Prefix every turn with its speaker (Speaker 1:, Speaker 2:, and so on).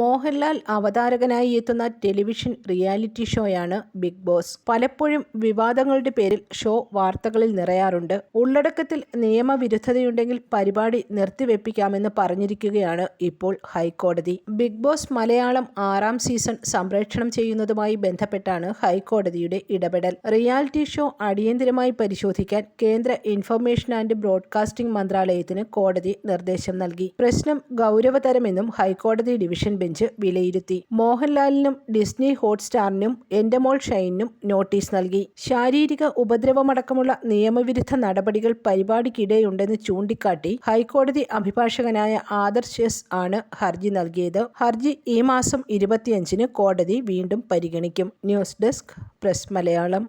Speaker 1: മോഹൻലാൽ അവതാരകനായി എത്തുന്ന television reality ഷോയാണ് ബിഗ് ബോസ്. പലപ്പോഴും വിവാദങ്ങളുടെ പേരിൽ ഷോ വാർത്തകളിൽ നിറയാറുണ്ട്. ഉള്ളടക്കത്തിൽ നിയമവിരുദ്ധതയുണ്ടെങ്കിൽ പരിപാടി നിർത്തിവെപ്പിക്കാമെന്ന് പറഞ്ഞിരിക്കുകയാണ് ഇപ്പോൾ ഹൈക്കോടതി. ബിഗ് ബോസ് മലയാളം ആറാം സീസൺ സംപ്രേക്ഷണം ചെയ്യുന്നതുമായി ബന്ധപ്പെട്ടാണ് ഹൈക്കോടതിയുടെ ഇടപെടൽ. റിയാലിറ്റി ഷോ അടിയന്തിരമായി പരിശോധിക്കാൻ കേന്ദ്ര ഇൻഫർമേഷൻ ആൻഡ് ബ്രോഡ്കാസ്റ്റിംഗ് മന്ത്രാലയത്തിന് കോടതി നിർദ്ദേശം നൽകി. പ്രശ്നം ഗൗരവതരമെന്നും ഹൈക്കോടതി ഡിവിഷൻ ബെഞ്ച് വിലയിരുത്തി. മോഹൻലാലിനും ഡിസ്നി ഹോട്ട്സ്റ്റാറിനും എൻഡമോൾ ഷൈനിനും ഷൈനും നോട്ടീസ് നൽകി. ശാരീരിക ഉപദ്രവമടക്കമുള്ള നിയമവിരുദ്ധ നടപടികൾ പരിപാടിക്കിടെയുണ്ടെന്ന് ചൂണ്ടിക്കാട്ടി ഹൈക്കോടതി അഭിഭാഷകനായ ആദർശ് എസ് ആണ് ഹർജി നൽകിയത്. ഹർജി ഈ മാസം ഇരുപത്തിയഞ്ചിന് കോടതി വീണ്ടും പരിഗണിക്കും.
Speaker 2: News desk press Malayalam.